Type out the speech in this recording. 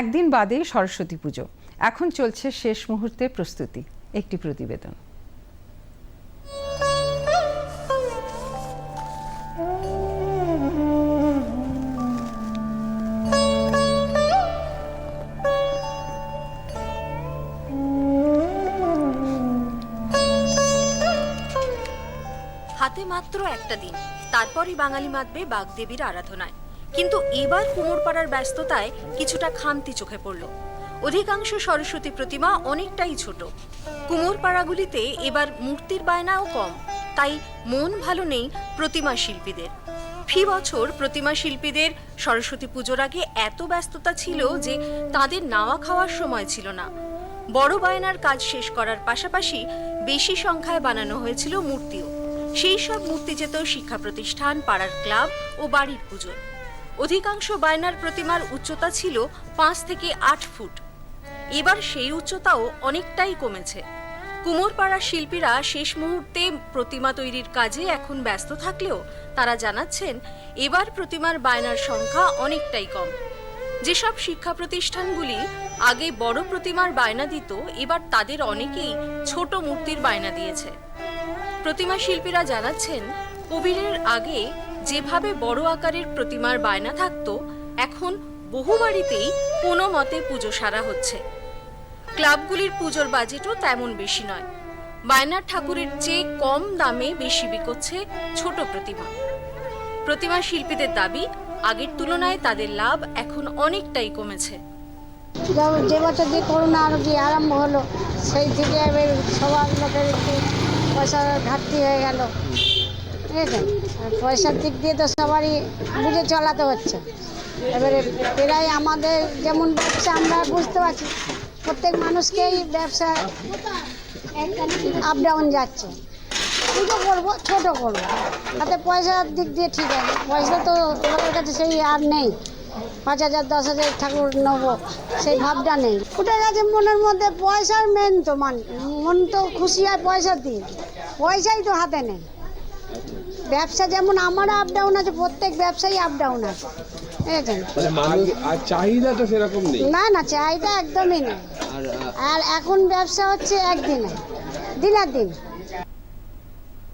একদিন বাদে সরস্বতী পুজো। এখন চলছে শেষ মুহূর্তে প্রস্তুতি। একটি প্রতিবেদন। হাতে মাত্র একটা দিন। তারপরই বাঙালি মাতবে বাগদেবীর আরাধনায়। কিন্তু এবার কুমোরপাড়ার ব্যস্ততায় কিছুটা খামতি চোখে পড়ল। অধিকাংশ সরস্বতী প্রতিমা অনেকটাই ছোট। কুমোরপাড়াগুলিতে এবার মূর্তির বায়নাও কম, তাই মন ভালো নেই প্রতিমা শিল্পীদের। ফি বছর প্রতিমা শিল্পীদের সরস্বতী পুজোর আগে এত ব্যস্ততা ছিল যে তাদের নাওয়া খাওয়ার সময় ছিল না। বড় বায়নার কাজ শেষ করার পাশাপাশি বেশি সংখ্যায় বানানো হয়েছিল মূর্তিও। সেই সব মূর্তি যেত শিক্ষা প্রতিষ্ঠান পাড়ার ক্লাব ও বাড়ির পুজোয় অধিকাংশ বায়নার প্রতিমার উচ্চতা ছিল পাঁচ থেকে আট ফুট। এবার সেই উচ্চতাও অনেকটাই কমেছে। কুমোরপাড়ার শিল্পীরা শেষ মুহূর্তে প্রতিমা তৈরির কাজে এখন ব্যস্ত থাকলেও তারা জানাচ্ছেন, এবার প্রতিমার বায়নার সংখ্যা অনেকটাই কম। যেসব শিক্ষা প্রতিষ্ঠানগুলি আগে বড় প্রতিমার বায়না দিত, এবার তাদের অনেকেই ছোট মূর্তির বায়না দিয়েছে। প্রতিমা শিল্পীরা জানাচ্ছেন কোভিডের আগে যেভাবে বড় আকারের প্রতিমার বায়না থাকতো, এখন বহু বাড়িতেই কোনো মতে পুজো সারা হচ্ছে। ক্লাবগুলির পুজোর বাজেটও তেমন বেশি নয়। বায়নার ঠাকুরের চেয়ে কম দামে বেশি বিকোচ্ছে ছোট প্রতিমা। প্রতিমা শিল্পীদের দাবি, আগের তুলনায় তাদের লাভ এখন অনেকটাই কমেছে। যে বছর দিয়ে করোনা আরও যে আরম্ভ হলো, সেই থেকে সবার লোকের একটু পয়সার ঘাটতি হয়ে গেল। ঠিক আছে আর পয়সার দিক দিয়ে তো সবারই বুঝে চলাতে হচ্ছে। এবারে প্রায় আমাদের যেমন ব্যবসা আমরা বুঝতে পারছি, প্রত্যেক মানুষকেই ব্যবসা আপ ডাউন যাচ্ছে। পুজো করব, ছোটো করব। তাতে পয়সার দিক দিয়ে ঠিক আছে। পয়সা তো লোকের কাছে সেই আর নেই। পাঁচ হাজার, দশ হাজার ঠাকুর নেব, সেই ভাবটা নেই। উঠে গেছে মনের মধ্যে, পয়সার মেন তো মান। মন তো খুশি হয় পয়সা দিয়ে পয়সাই তো হাতে নেই। ব্যবসা যেমন আমার আপ ডাউন আছে প্রত্যেক ব্যবসায়ী আপ ডাউন আছে। বুঝেছেন মানে আর চাহিদা তো সেরকম নেই। না না চাহিদা একদমই নেই। আর আর এখন ব্যবসা হচ্ছে একদিনে দিনের দিন।